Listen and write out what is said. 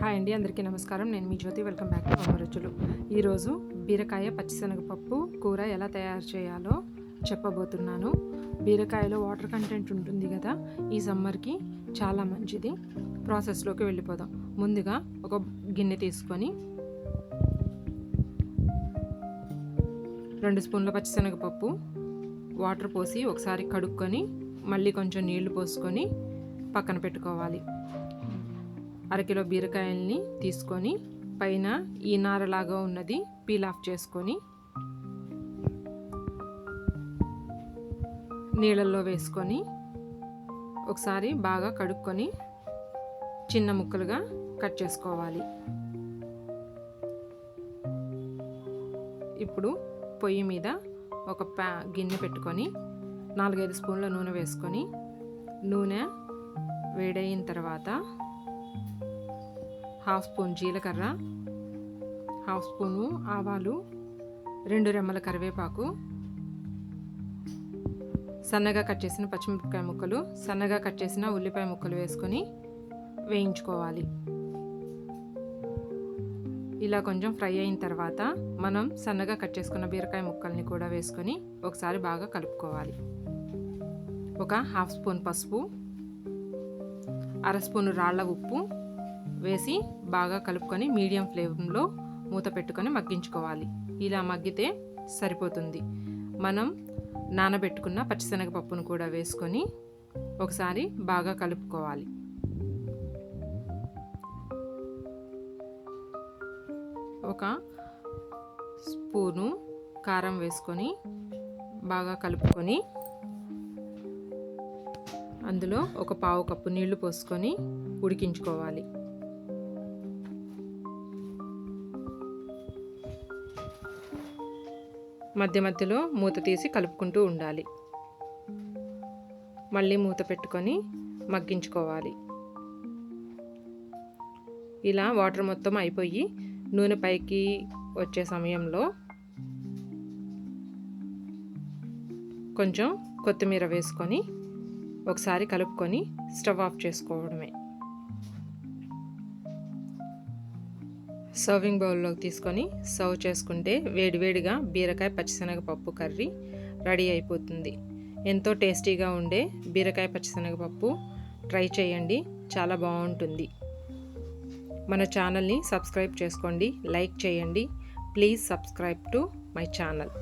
Hi అండి అందరికీ నమస్కారం. నేను మీ జ్యోతి వెల్కమ్ బ్యాక్ టు అమ్మ ఈరోజు బీరకాయ పచ్చిశనగపప్పు కూర ఎలా తయారు చేయాలో చెప్పబోతున్నాను. బీరకాయలో వాటర్ కంటెంట్ ఉంటుంది కదా ఈ సమ్మర్కి చాలా మంచిది. ప్రాసెస్లోకి వెళ్ళిపోదాం. ముందుగా ఒక గిన్నె తీసుకొని రెండు స్పూన్ల పచ్చిశనగపప్పు వాటర్ పోసి ఒకసారి కడుక్కొని మళ్ళీ కొంచెం నీళ్ళు పోసుకొని పక్కన పెట్టుకోవాలి. అరకిలో బీరకాయల్ని తీసుకొని పైన ఈ నారలాగా ఉన్నది పీల్ ఆఫ్ చేసుకొని నీళ్ళల్లో వేసుకొని ఒకసారి బాగా కడుక్కొని చిన్న ముక్కలుగా కట్ చేసుకోవాలి. ఇప్పుడు పొయ్యి మీద ఒక ప్యా గిన్నె పెట్టుకొని నాలుగైదు స్పూన్ల నూనె వేసుకొని నూనె వేడైన తర్వాత హాఫ్ స్పూన్ జీలకర్ర హాఫ్ స్పూను ఆవాలు రెండు రెమ్మల కరివేపాకు సన్నగా కట్ చేసిన పచ్చిమిరపకాయ ముక్కలు సన్నగా కట్ చేసిన ఉల్లిపాయ ముక్కలు వేసుకొని వేయించుకోవాలి. ఇలా కొంచెం ఫ్రై అయిన తర్వాత మనం సన్నగా కట్ చేసుకున్న బీరకాయ ముక్కల్ని కూడా వేసుకొని ఒకసారి బాగా కలుపుకోవాలి. ఒక హాఫ్ స్పూన్ పసుపు అర స్పూన్ రాళ్ళ ఉప్పు వేసి బాగా కలుపుకొని మీడియం ఫ్లేమ్లో మూత పెట్టుకొని మగ్గించుకోవాలి. ఇలా మగ్గితే సరిపోతుంది. మనం నానబెట్టుకున్న పచ్చిశనగపప్పును కూడా వేసుకొని ఒకసారి బాగా కలుపుకోవాలి. ఒక స్పూను కారం వేసుకొని బాగా కలుపుకొని అందులో ఒక పావు కప్పు నీళ్ళు పోసుకొని ఉడికించుకోవాలి. మధ్య మధ్యలో మూత తీసి కలుపుకుంటూ ఉండాలి. మళ్ళీ మూత పెట్టుకొని మగ్గించుకోవాలి. ఇలా వాటర్ మొత్తం అయిపోయి నూనె పైకి వచ్చే సమయంలో కొంచెం కొత్తిమీర వేసుకొని ఒకసారి కలుపుకొని స్టవ్ ఆఫ్ చేసుకోవడమే. సర్వింగ్ బౌల్లోకి తీసుకొని సర్వ్ చేసుకుంటే వేడివేడిగా బీరకాయ పచ్చిశనగపప్పు కర్రీ రెడీ అయిపోతుంది. ఎంతో టేస్టీగా ఉండే బీరకాయ పచ్చిశనగపప్పు ట్రై చేయండి. చాలా బాగుంటుంది. మన ఛానల్ని సబ్స్క్రైబ్ చేసుకోండి. లైక్ చేయండి. Please subscribe to my channel.